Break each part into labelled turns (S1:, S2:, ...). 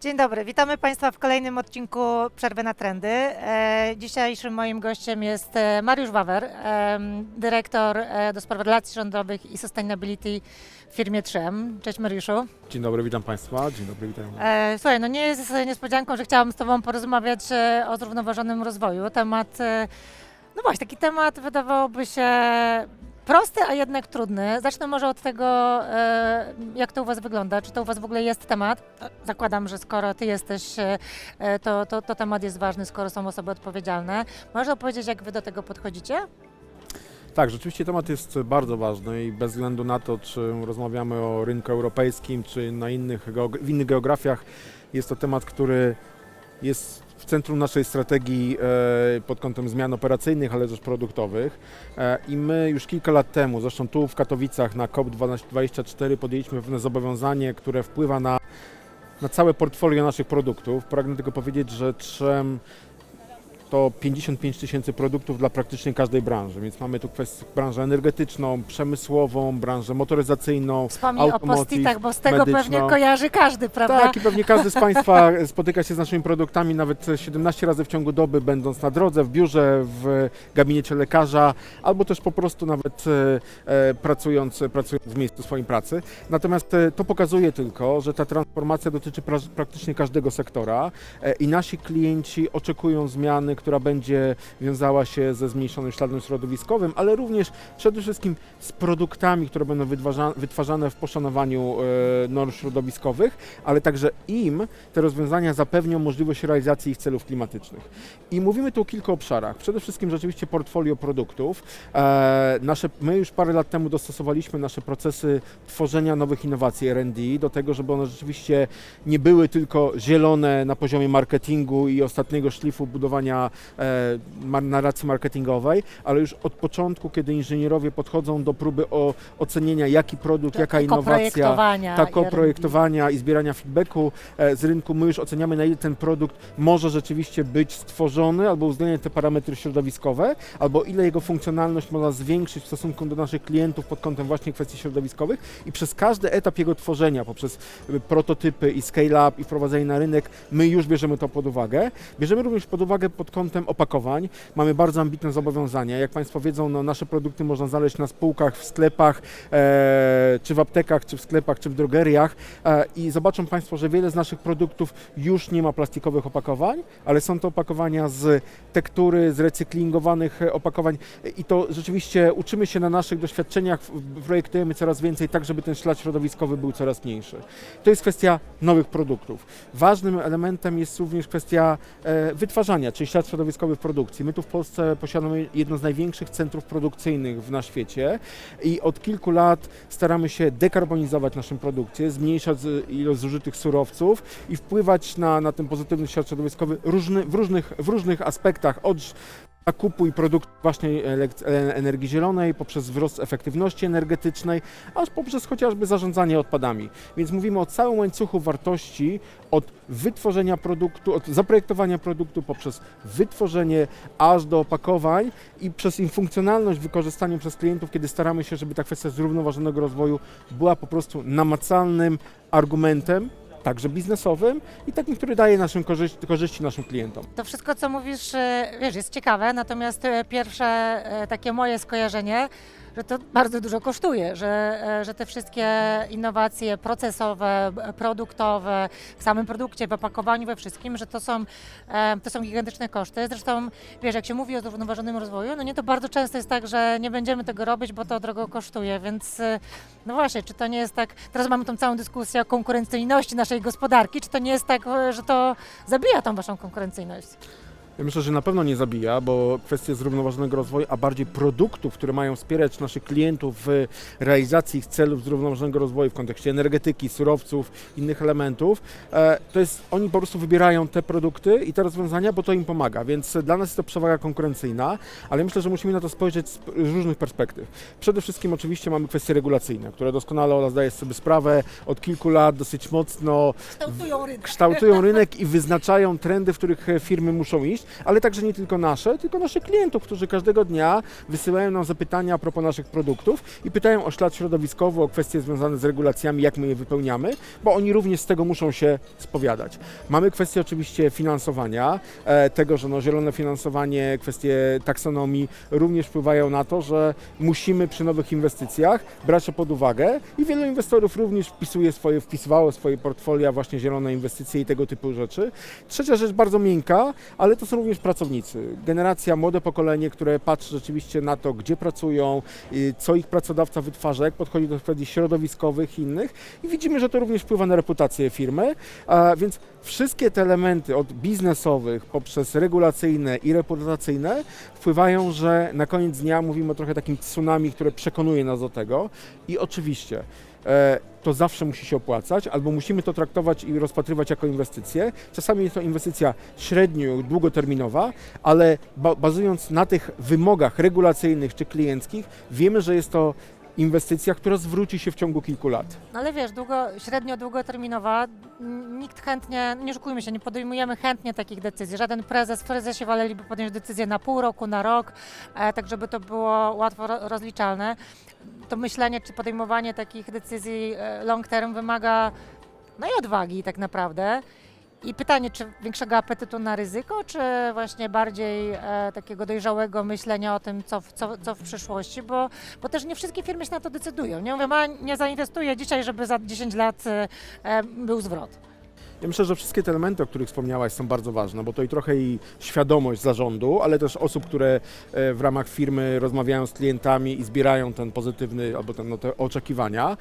S1: Dzień dobry, witamy Państwa w kolejnym odcinku Przerwy na Trendy. E, dzisiejszym moim gościem jest e, Mariusz Wawer, em, dyrektor e, do spraw relacji rządowych i sustainability w firmie 3M. Cześć Mariuszu.
S2: Dzień dobry, witam Państwa. Dzień dobry, witam.
S1: E, słuchaj, no nie jest niespodzianką, że chciałam z Tobą porozmawiać e, o zrównoważonym rozwoju. Temat, e, no właśnie, taki temat wydawałoby się prosty, a jednak trudny. Zacznę może od tego, e, jak to u Was wygląda. Czy to u Was w ogóle jest temat? E, Zakładam, że skoro Ty jesteś, e, to, to, to temat jest ważny, skoro są osoby odpowiedzialne. Możesz opowiedzieć, jak Wy do tego podchodzicie?
S2: Tak, rzeczywiście temat jest bardzo ważny i bez względu na to, czy rozmawiamy o rynku europejskim, czy na innych, w innych geografiach, jest to temat, który jest w centrum naszej strategii e, pod kątem zmian operacyjnych, ale też produktowych. E, I my już kilka lat temu, zresztą tu w Katowicach na COP24 podjęliśmy pewne zobowiązanie, które wpływa na, na całe portfolio naszych produktów. Pragnę tylko powiedzieć, że trzem to 55 tysięcy produktów dla praktycznie każdej branży, więc mamy tu kwestię, branżę energetyczną, przemysłową, branżę motoryzacyjną.
S1: Wspomnij o postitach, bo z tego
S2: medyczno.
S1: pewnie kojarzy każdy, prawda?
S2: Tak, i pewnie każdy z Państwa spotyka się z naszymi produktami nawet 17 razy w ciągu doby, będąc na drodze, w biurze, w gabinecie lekarza, albo też po prostu nawet e, e, pracując, pracując w miejscu swojej pracy. Natomiast e, to pokazuje tylko, że ta transformacja dotyczy pra praktycznie każdego sektora e, i nasi klienci oczekują zmiany, która będzie wiązała się ze zmniejszonym śladem środowiskowym, ale również przede wszystkim z produktami, które będą wytwarza- wytwarzane w poszanowaniu e, norm środowiskowych, ale także im te rozwiązania zapewnią możliwość realizacji ich celów klimatycznych. I mówimy tu o kilku obszarach. Przede wszystkim rzeczywiście portfolio produktów. E, nasze, my już parę lat temu dostosowaliśmy nasze procesy tworzenia nowych innowacji R&D do tego, żeby one rzeczywiście nie były tylko zielone na poziomie marketingu i ostatniego szlifu budowania e, narracji marketingowej, ale już od początku, kiedy inżynierowie podchodzą do próby o ocenienia, jaki produkt, jaka innowacja,
S1: projektowania.
S2: tak, projektowania i zbierania feedbacku e, z rynku, my już oceniamy, na ile ten produkt może rzeczywiście być stworzony, albo uwzględnia te parametry środowiskowe, albo ile jego funkcjonalność można zwiększyć w stosunku do naszych klientów pod kątem właśnie kwestii środowiskowych i przez każdy etap jego tworzenia, poprzez y, prototypy i scale-up i wprowadzenie na rynek, my już bierzemy to pod uwagę. Bierzemy również pod uwagę pod kątem opakowań. Mamy bardzo ambitne zobowiązania. Jak Państwo wiedzą, no, nasze produkty można znaleźć na spółkach, w sklepach, e, czy w aptekach, czy w sklepach, czy w drogeriach e, i zobaczą Państwo, że wiele z naszych produktów już nie ma plastikowych opakowań, ale są to opakowania z tektury, z recyklingowanych e, opakowań i to rzeczywiście uczymy się na naszych doświadczeniach, projektujemy coraz więcej tak, żeby ten ślad środowiskowy był coraz mniejszy. To jest kwestia nowych produktów. Ważnym elementem jest również kwestia e, wytwarzania, czyli ślad środowiskowy w produkcji. My tu w Polsce posiadamy jedno z największych centrów produkcyjnych na świecie i od kilku lat staramy się dekarbonizować naszą produkcję, zmniejszać z- ilość zużytych surowców i wpływać na, na ten pozytywny ślad środowiskowy różny, w, różnych, w różnych aspektach, od zakupu i produktu właśnie e- energii zielonej, poprzez wzrost efektywności energetycznej, aż poprzez chociażby zarządzanie odpadami. Więc mówimy o całym łańcuchu wartości od wytworzenia produktu, od zaprojektowania produktu poprzez wytworzenie aż do opakowań i przez ich funkcjonalność wykorzystanie przez klientów, kiedy staramy się, żeby ta kwestia zrównoważonego rozwoju była po prostu namacalnym argumentem, także biznesowym i takim, który daje naszym korzyści, korzyści naszym klientom.
S1: To wszystko, co mówisz, e, wiesz, jest ciekawe, natomiast e, pierwsze e, takie moje skojarzenie, że to bardzo dużo kosztuje, że, e, że te wszystkie innowacje procesowe, produktowe, w samym produkcie, w opakowaniu, we wszystkim, że to są, e, to są gigantyczne koszty. Zresztą, wiesz, jak się mówi o zrównoważonym rozwoju, no nie to bardzo często jest tak, że nie będziemy tego robić, bo to drogo kosztuje, więc e, no właśnie, czy to nie jest tak, teraz mamy tą całą dyskusję o konkurencyjności naszej gospodarki, czy to nie jest tak, że to zabija tą waszą konkurencyjność?
S2: Myślę, że na pewno nie zabija, bo kwestie zrównoważonego rozwoju, a bardziej produktów, które mają wspierać naszych klientów w realizacji ich celów zrównoważonego rozwoju w kontekście energetyki, surowców, innych elementów, e, to jest, oni po prostu wybierają te produkty i te rozwiązania, bo to im pomaga, więc dla nas jest to przewaga konkurencyjna, ale myślę, że musimy na to spojrzeć z, różnych perspektyw. Przede wszystkim oczywiście mamy kwestie regulacyjne, które doskonale Ola zdaje sobie sprawę, od kilku lat dosyć mocno
S1: Kształtują rynek.
S2: kształtują rynek i wyznaczają trendy, w których firmy muszą iść. Ale także nie tylko nasze, tylko naszych klientów, którzy każdego dnia wysyłają nam zapytania a propos naszych produktów i pytają o ślad środowiskowy, o kwestie związane z regulacjami, jak my je wypełniamy, bo oni również z tego muszą się spowiadać. Mamy kwestię oczywiście finansowania, e, tego, że no, zielone finansowanie, kwestie taksonomii również wpływają na to, że musimy przy nowych inwestycjach brać to pod uwagę i wielu inwestorów również wpisuje swoje, wpisywało swoje portfolia właśnie zielone inwestycje i tego typu rzeczy. Trzecia rzecz bardzo miękka, ale to są również pracownicy. Generacja, młode pokolenie, które patrzy rzeczywiście na to, gdzie pracują, co ich pracodawca wytwarza, jak podchodzi do kwestii środowiskowych innych. I widzimy, że to również wpływa na reputację firmy, a więc wszystkie te elementy od biznesowych poprzez regulacyjne i reputacyjne wpływają, że na koniec dnia mówimy o trochę takim tsunami, które przekonuje nas do tego. I oczywiście to zawsze musi się opłacać, albo musimy to traktować i rozpatrywać jako inwestycję. Czasami jest to inwestycja średnio, długoterminowa, ale ba bazując na tych wymogach regulacyjnych czy klienckich, wiemy, że jest to inwestycja, która zwróci się w ciągu kilku lat.
S1: No ale wiesz, długo, średnio długoterminowa, nikt chętnie, nie oszukujmy się, nie podejmujemy chętnie takich decyzji. Żaden prezes, prezesie woleliby podjąć decyzję na pół roku, na rok, e, tak żeby to było łatwo ro, rozliczalne. To myślenie czy podejmowanie takich decyzji e, long term wymaga no i odwagi tak naprawdę. I pytanie, czy większego apetytu na ryzyko, czy właśnie bardziej e, takiego dojrzałego myślenia o tym, co w, co, co w przyszłości, bo, bo też nie wszystkie firmy się na to decydują. Nie mówię, a nie zainwestuję dzisiaj, żeby za 10 lat e, e, był zwrot.
S2: Ja myślę, że wszystkie te elementy, o których wspomniałaś, są bardzo ważne, bo to i trochę i świadomość zarządu, ale też osób, które e, w ramach firmy rozmawiają z klientami i zbierają ten pozytywny albo ten, no, te oczekiwania.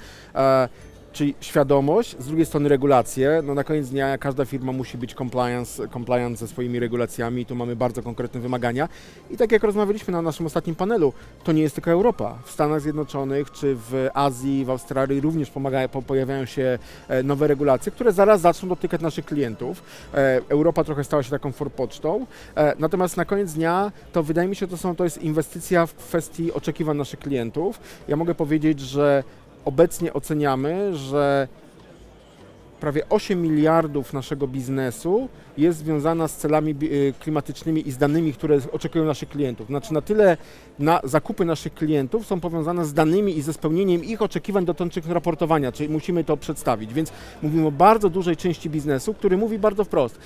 S2: Czyli świadomość, z drugiej strony regulacje. No na koniec dnia każda firma musi być compliance, compliance ze swoimi regulacjami, tu mamy bardzo konkretne wymagania. I tak jak rozmawialiśmy na naszym ostatnim panelu, to nie jest tylko Europa. W Stanach Zjednoczonych czy w Azji, w Australii również pomaga, po, pojawiają się e, nowe regulacje, które zaraz zaczną dotykać naszych klientów. E, Europa trochę stała się taką forpocztą. E, natomiast na koniec dnia to wydaje mi się, to, są, to jest inwestycja w kwestii oczekiwań naszych klientów. Ja mogę powiedzieć, że obecnie oceniamy, że prawie 8 miliardów naszego biznesu jest związana z celami y, klimatycznymi i z danymi, które oczekują naszych klientów. Znaczy na tyle na zakupy naszych klientów są powiązane z danymi i ze spełnieniem ich oczekiwań dotyczących raportowania, czyli musimy to przedstawić. Więc mówimy o bardzo dużej części biznesu, który mówi bardzo wprost.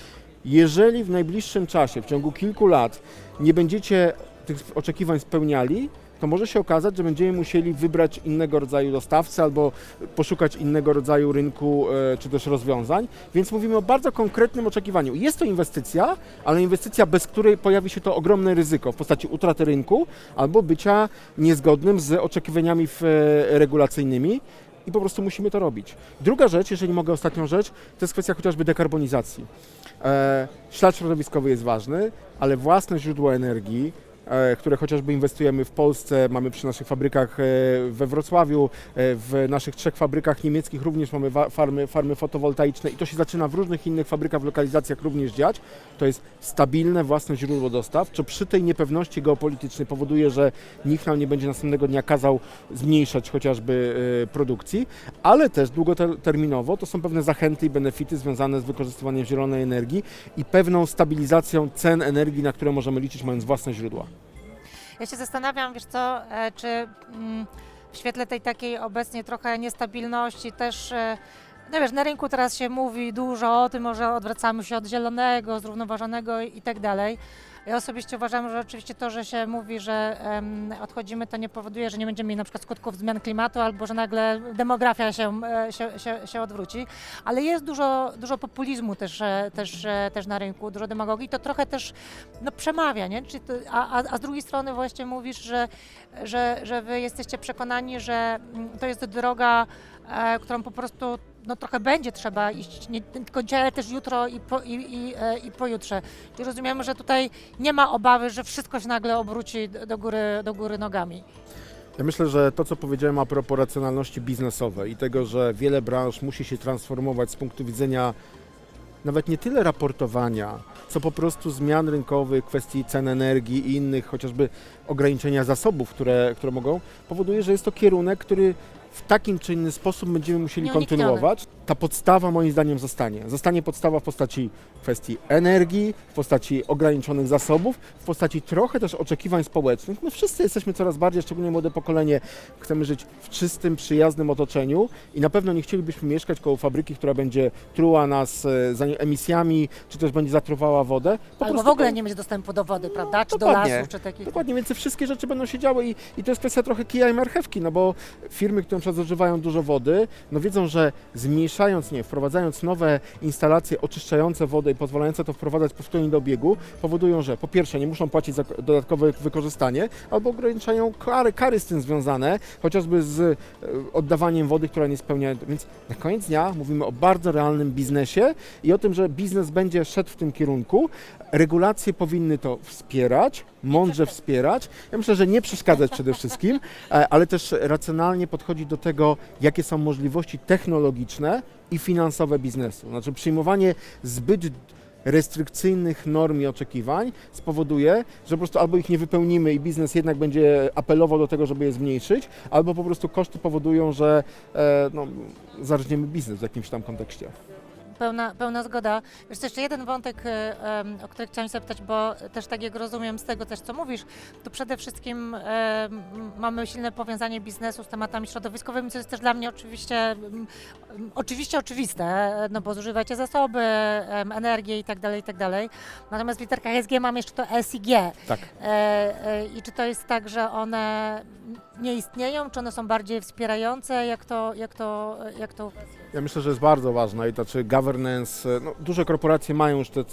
S2: Jeżeli w najbliższym czasie, w ciągu kilku lat nie będziecie tych oczekiwań spełniali, to może się okazać, że będziemy musieli wybrać innego rodzaju dostawcę albo poszukać innego rodzaju rynku e, czy też rozwiązań. Więc mówimy o bardzo konkretnym oczekiwaniu. Jest to inwestycja, ale inwestycja, bez której pojawi się to ogromne ryzyko w postaci utraty rynku albo bycia niezgodnym z oczekiwaniami e, regulacyjnymi. I po prostu musimy to robić. Druga rzecz, jeżeli mogę ostatnią rzecz, to jest kwestia chociażby dekarbonizacji. E, ślad środowiskowy jest ważny, ale własne źródło energii, które chociażby inwestujemy w Polsce, mamy przy naszych fabrykach e, we Wrocławiu, e, w naszych trzech fabrykach niemieckich również mamy farmy, farmy fotowoltaiczne i to się zaczyna w różnych innych fabrykach w lokalizacjach również dziać. To jest stabilne własne źródło dostaw, co przy tej niepewności geopolitycznej powoduje, że nikt nam nie będzie następnego dnia kazał zmniejszać chociażby e, produkcji, ale też długoterminowo to są pewne zachęty i benefity związane z wykorzystywaniem zielonej energii i pewną stabilizacją cen energii, na które możemy liczyć mając własne źródła.
S1: Ja się zastanawiam, wiesz co, e, czy mm, w świetle tej takiej obecnie trochę niestabilności też, e, no wiesz, na rynku teraz się mówi dużo o tym, że odwracamy się od zielonego, zrównoważonego i tak dalej. Ja osobiście uważam, że oczywiście to, że się mówi, że odchodzimy, to nie powoduje, że nie będziemy mieli na przykład skutków zmian klimatu albo że nagle demografia się, e, się, się, się odwróci, ale jest dużo, dużo populizmu też, e, też, e, też na rynku, dużo demagogii. To trochę też no, przemawia, nie? Czy to, a, a, a z drugiej strony właśnie mówisz, że, że, że wy jesteście przekonani, że mm, to jest droga, e, którą po prostu no, trochę będzie trzeba iść, nie tylko dzisiaj, ale też jutro i, po, i, i, e, i pojutrze. Czyli rozumiemy, że tutaj nie ma obawy, że wszystko się nagle obróci do góry, do góry nogami.
S2: Ja myślę, że to, co powiedziałem a propos racjonalności biznesowej i tego, że wiele branż musi się transformować z punktu widzenia nawet nie tyle raportowania, co po prostu zmian rynkowych, kwestii cen energii i innych, chociażby ograniczenia zasobów, które, które mogą, powoduje, że jest to kierunek, który w takim czy inny sposób będziemy musieli kontynuować. ta podstawa moim zdaniem zostanie. Zostanie podstawa w postaci kwestii energii, w postaci ograniczonych zasobów, w postaci trochę też oczekiwań społecznych. My wszyscy jesteśmy coraz bardziej, szczególnie młode pokolenie, chcemy żyć w czystym, przyjaznym otoczeniu i na pewno nie chcielibyśmy mieszkać koło fabryki, która będzie truła nas e, za emisjami, czy też będzie zatruwała wodę. Po
S1: Albo w
S2: prostu
S1: ogóle nie mieć dostępu do wody, prawda? Czy do
S2: dokładnie.
S1: lasu, czy takich.
S2: Dokładnie, więc te wszystkie rzeczy będą się działy i, i to jest kwestia trochę kija i marchewki, no bo firmy, które przykład zużywają dużo wody, no wiedzą, że zmniejszając, nie, wprowadzając nowe instalacje oczyszczające wodę i pozwalające to wprowadzać powtórnie do obiegu, powodują, że po pierwsze nie muszą płacić za dodatkowe wykorzystanie, albo ograniczają kary, kary z tym związane, chociażby z e, oddawaniem wody, która nie spełnia, więc na koniec dnia mówimy o bardzo realnym biznesie i o tym, że biznes będzie szedł w tym kierunku, regulacje powinny to wspierać, mądrze wspierać. Ja myślę, że nie przeszkadzać przede wszystkim, e, ale też racjonalnie podchodzić do tego, jakie są możliwości technologiczne i finansowe biznesu. Znaczy przyjmowanie zbyt restrykcyjnych norm i oczekiwań spowoduje, że po prostu albo ich nie wypełnimy i biznes jednak będzie apelował do tego, żeby je zmniejszyć, albo po prostu koszty powodują, że e, no, biznes w jakimś tam kontekście.
S1: Pełna, pełna zgoda. Wiesz, jeszcze jeden wątek, e, o który chciałam zapytać, bo też tak jak rozumiem z tego też, co mówisz, to przede wszystkim em, mamy silne powiązanie biznesu z tematami środowiskowymi, co jest też dla mnie oczywiście, oczywiście oczywiste, e, no bo zużywacie zasoby, energię i tak dalej, i tak dalej. Natomiast w literkach SG mam jeszcze to S i G.
S2: Tak.
S1: E, e, I czy to jest tak, że one nie istnieją, czy one są bardziej wspierające, jak to, jak to, jak to?
S2: Ja myślę, że jest bardzo ważna i to czy governance, e, no, duże korporacje mają już te,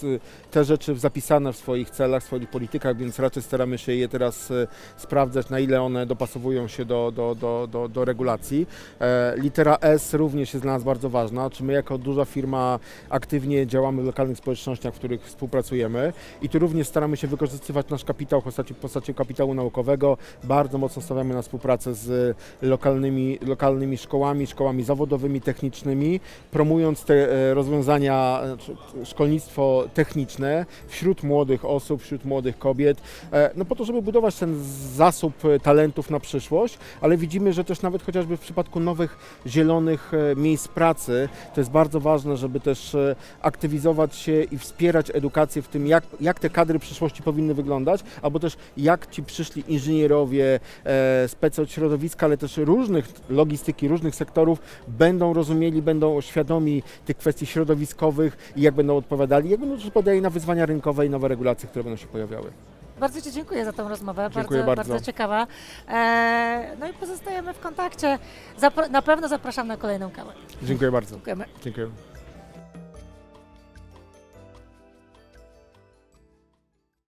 S2: te rzeczy zapisane w swoich celach, w swoich politykach, więc raczej staramy się je teraz e, sprawdzać, na ile one dopasowują się do, do, do, do, do regulacji. E, litera S również jest dla nas bardzo ważna, czy my jako duża firma aktywnie działamy w lokalnych społecznościach, w których współpracujemy i tu również staramy się wykorzystywać nasz kapitał w postaci, w postaci kapitału naukowego. Bardzo mocno stawiamy na współpracę z lokalnymi, lokalnymi szkołami, szkołami zawodowymi, technicznymi, promując te e, rozwiązania, e, czy szkolnictwo techniczne wśród młodych osób, wśród młodych kobiet, e, no po to, żeby budować ten zasób talentów na przyszłość, ale widzimy, że też nawet chociażby w przypadku nowych zielonych e, miejsc pracy, to jest bardzo ważne, żeby też aktywizować się i wspierać edukację w tym, jak, jak te kadry przyszłości powinny wyglądać, albo też jak ci przyszli inżynierowie, specy od środowiska, ale też różnych logistyki, różnych sektorów będą rozumieli, będą świadomi tych kwestii środowiskowych i jak będą odpowiadali, jak będą też na wyzwania rynkowe i nowe regulacje, które będą się pojawiały.
S1: Bardzo Ci dziękuję za tą rozmowę.
S2: Dziękuję
S1: bardzo,
S2: bardzo.
S1: bardzo ciekawa. E, no i pozostajemy w kontakcie. Zapra- na pewno zapraszam na kolejną kawę.
S2: Dziękuję bardzo.
S1: Dziękujemy.
S2: Dziękuję.